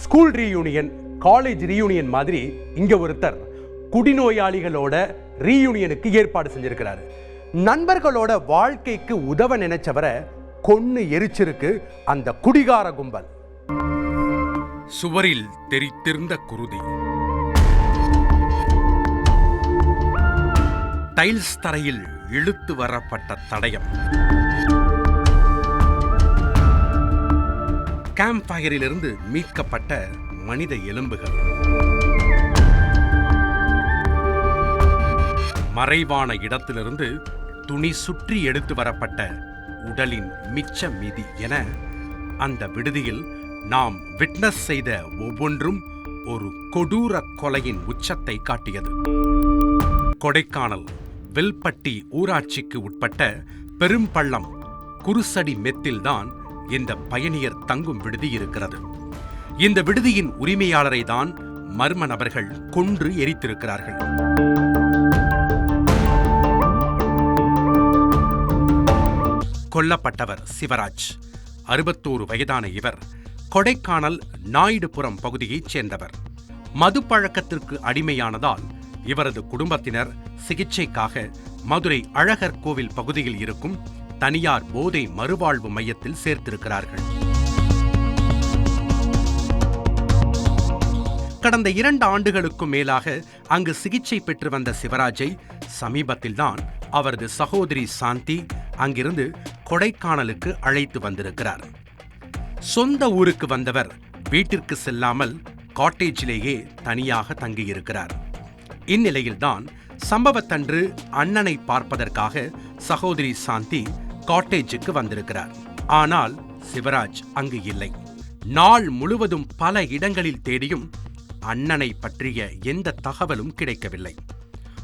School reunion college reunion மாதிரி இங்க ஒருத்தர் குடிநோயாளிகளோட ரீயூனியனுக்கு ஏற்பாடு செஞ்சுருக்கிறாரு. நண்பர்களோட வாழ்க்கைக்கு உதவ நினைச்சவரை கொன்னு எரிச்சிருக்கு அந்த குடிகார கும்பல். சுவரில் தெரித்திருந்த குருதி. டைல்ஸ் தரையில் இழுத்து வரப்பட்ட தடயம். கேம்ப் ஃபயரிலிருந்து மீட்கப்பட்ட மனித எலும்புகள். மறைவான இடத்திலிருந்து துணி சுற்றி எடுத்து வரப்பட்ட உடலின் மிச்ச மீதி என அந்த விடுதியில் நாம் விட்னஸ் செய்த ஒவ்வொன்றும் ஒரு கொடூர கொலையின் உச்சத்தை காட்டியது. கொடைக்கானல் வில்பட்டி ஊராட்சிக்கு உட்பட்ட பெரும்பள்ளம் குருசடி மெத்தில்தான் இந்த பயணியர் தங்கும் விடுதி இருக்கிறது. இந்த விடுதியின் உரிமையாளரை தான் மர்ம நபர்கள் கொன்று எரித்திருக்கிறார்கள். கொல்லப்பட்டவர் சிவராஜ் அறுபத்தோரு வயதான இவர் கொடைக்கானல் நாயுடுபுரம் பகுதியைச் சேர்ந்தவர். மது பழக்கத்திற்கு அடிமையானதால் இவரது குடும்பத்தினர் சிகிச்சைக்காக மதுரை அழகர் கோவில் பகுதியில் இருக்கும் தனியார் போதை மறுவாழ்வு மையத்தில் சேர்த்திருக்கிறார்கள். கடந்த இரண்டு ஆண்டுகளுக்கும் மேலாக அங்கு சிகிச்சை பெற்று வந்த சிவராஜை சமீபத்தில்தான் அவரது சகோதரி சாந்தி அங்கிருந்து கொடைக்கானலுக்கு அழைத்து வந்திருக்கிறார். சொந்த ஊருக்கு வந்தவர் வீட்டிற்கு செல்லாமல் காட்டேஜிலேயே தனியாக தங்கியிருக்கிறார். இந்நிலையில்தான் சம்பவத்தன்று அண்ணனை பார்ப்பதற்காக சகோதரி சாந்தி காட்டேஜுக்கு வந்திருக்கிறார். ஆனால் சிவராஜ் அங்கு இல்லை. நாள் முழுவதும் பல இடங்களில் தேடியும் அண்ணனை பற்றிய எந்த தகவலும் கிடைக்கவில்லை.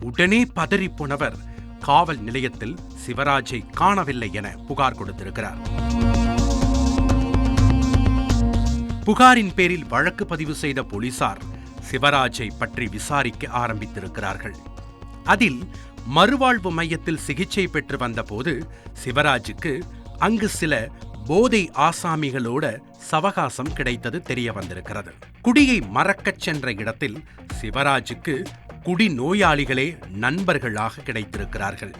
உடனே பதறிப் போனவர் காவல் நிலையத்தில் சிவராஜை காணவில்லை என புகார் கொடுத்திருக்கிறார். புகாரின் பேரில் வழக்கு பதிவு செய்த போலீசார் சிவராஜை பற்றி விசாரிக்க ஆரம்பித்திருக்கிறார்கள். அதில் மறுவாழ்வு மையத்தில் சிகிச்சை பெற்று வந்தபோது சிவராஜுக்கு அங்கு சில போதை ஆசாமிகளோட சவகாசம் கிடைத்தது தெரிய வந்திருக்கிறது. குடியை மறக்கச் சென்ற இடத்தில் சிவராஜுக்கு குடி நோயாளிகளே நண்பர்களாக கிடைத்திருக்கிறார்கள்.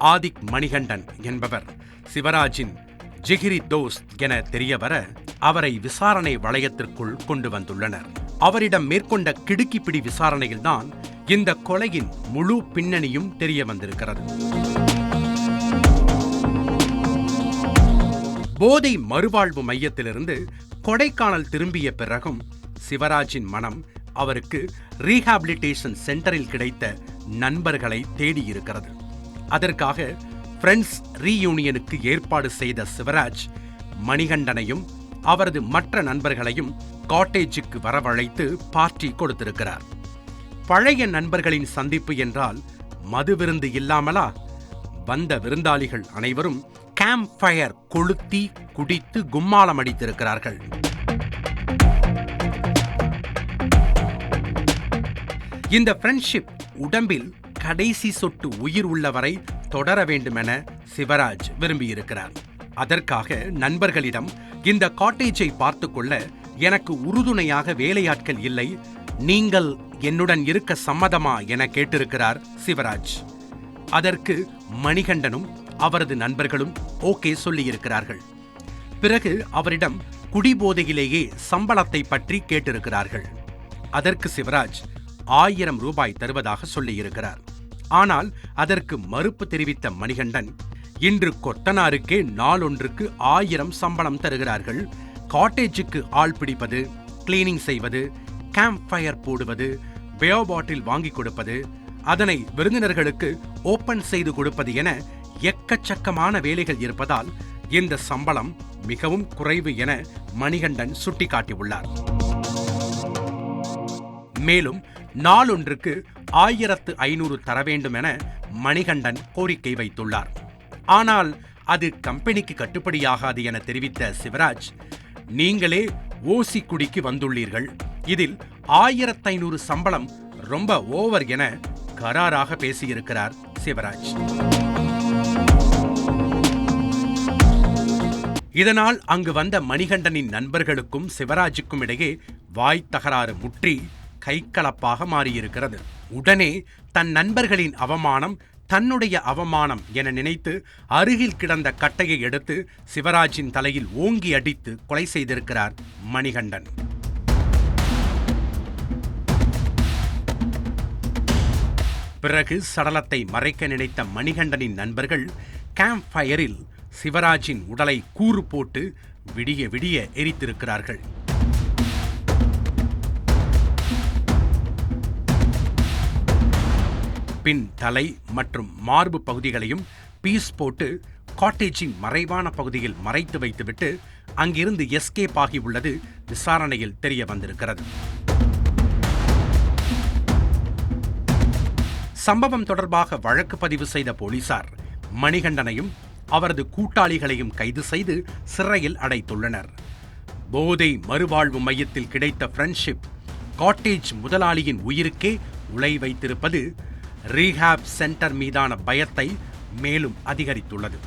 ஆதிக் மணிகண்டன் என்பவர் சிவராஜின் ஜிகிரி தோஸ்த் என தெரியவர அவரை விசாரணை வளையத்திற்குள் கொண்டு வந்துள்ளனர். அவரிடம் மேற்கொண்ட கிடுக்கிப்பிடி விசாரணையில்தான் இந்த கொலையின் முழு பின்னணியும் தெரிய வந்திருக்கிறது போதை மறுவாழ்வு மையத்திலிருந்து கொடைக்கானல் திரும்பிய பிறகும் சிவராஜின் மனம் அவருக்கு ரீஹாபிலிட்டேஷன் சென்டரில் கிடைத்த நண்பர்களை தேடியிருக்கிறது. அதற்காக ஃப்ரெண்ட்ஸ் ரீயூனியனுக்கு ஏற்பாடு செய்த சிவராஜ் மணிகண்டனையும் அவரது மற்ற நண்பர்களையும் காட்டேஜுக்கு வரவழைத்து பார்ட்டி கொடுத்திருக்கிறார். பழைய நண்பர்களின் சந்திப்பு என்றால் மது விருந்து இல்லாமலா? வந்த விருந்தாளிகள் அனைவரும் கேம்ப் ஃபயர் கொளுத்தி குடித்து கும்மாளம் அடித்திருக்கிறார்கள். இந்த ஃப்ரெண்ட்ஷிப் உடம்பில் கடைசி சொட்டு உயிர் உள்ளவரை தொடர வேண்டுமென சிவராஜ் விரும்பியிருக்கிறார். அதற்காக நண்பர்களிடம் இந்த காட்டேஜை பார்த்துக்கொள்ள எனக்கு உறுதுணையாக வேலையாட்கள் இல்லை நீங்கள் என்னுடன் இருக்க சம்மதமா என கேட்டிருக்கிறார் சிவராஜ். அதற்கு மணிகண்டனும் அவரது நண்பர்களும் ஓகே சொல்லியிருக்கிறார்கள். பிறகு அவரிடம் குடிபோதையிலேயே சம்பளத்தை பற்றி கேட்டிருக்கிறார்கள். அதற்கு சிவராஜ் ஆயிரம் ரூபாய் தருவதாக சொல்லியிருக்கிறார். ஆனால் அதற்கு மறுப்பு தெரிவித்த மணிகண்டன் இன்று கொத்தனாருக்கே நாளொன்றுக்கு ஆயிரம் சம்பளம் தருகிறார்கள். காட்டேஜுக்கு ஆள் பிடிப்பது கிளீனிங் செய்வது கேம்ப் ஃபயர் போடுவது பயோ பாட்டில் வாங்கி கொடுப்பது அதனை விருந்தினர்களுக்கு ஓபன் செய்து கொடுப்பது என எக்கச்சக்கமான வேலைகள் இருப்பதால் இந்த சம்பளம் மிகவும் குறைவு என மணிகண்டன் சுட்டிக்காட்டியுள்ளார். மேலும் நாளொன்றுக்கு ஆயிரத்து ஐநூறு தர வேண்டும் என மணிகண்டன் கோரிக்கை வைத்துள்ளார். ஆனால் அது கம்பெனிக்கு கட்டுப்படியாகாது என தெரிவித்த சிவராஜ் நீங்களே ஓசி குடிக்கு வந்துள்ளீர்கள். இதில் ஆயிரத்தி ஐநூறு சம்பளம் ரொம்ப ஓவர் என கராராக பேசியிருக்கிறார் சிவராஜ். இதனால் அங்கு வந்த மணிகண்டனின் நண்பர்களுக்கும் சிவராஜுக்கும் இடையே வாய் தகராறு முற்றி கைகலப்பாக மாறியிருக்கிறது. உடனே தன் நண்பர்களின் அவமானம் தன்னுடைய அவமானம் என நினைத்து அருகில் கிடந்த கட்டையை எடுத்து சிவராஜின் தலையில் ஓங்கி அடித்து கொலை செய்திருக்கிறார் மணிகண்டன். பிறகு சடலத்தை மறைக்க நினைத்த மணிகண்டனின் நண்பர்கள் கேம்ப் ஃபயரில் சிவராஜின் உடலை கூறு போட்டு விடிய விடிய எரித்திருக்கிறார்கள். பின் தலை மற்றும் மார்பு பகுதிகளையும் பீஸ் போட்டு காட்டேஜின் மறைவான பகுதியில் மறைத்து வைத்துவிட்டு அங்கிருந்து எஸ்கேப் ஆகியுள்ளது விசாரணையில் தெரிய வந்திருக்கிறது. சம்பவம் தொடர்பாக வழக்கு பதிவு செய்த போலீசார் மணிகண்டனையும் அவரது கூட்டாளிகளையும் கைது செய்து சிறையில் அடைத்துள்ளனர். போதை மறுவாழ்வு மையத்தில் கிடைத்த ஃப்ரெண்ட்ஷிப் காட்டேஜ் முதலாளியின் உயிருக்கே உலை வைத்திருப்பது ரீஹாப் சென்டர் மீதான பயத்தை மேலும் அதிகரித்துள்ளது.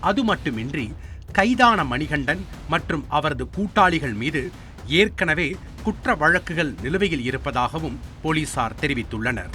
அது மட்டுமின்றி கைதான மணிகண்டன் மற்றும் அவரது கூட்டாளிகள் மீது ஏற்கனவே குற்ற வழக்குகள் நிலுவையில் இருப்பதாகவும் போலீசார் தெரிவித்துள்ளனர்.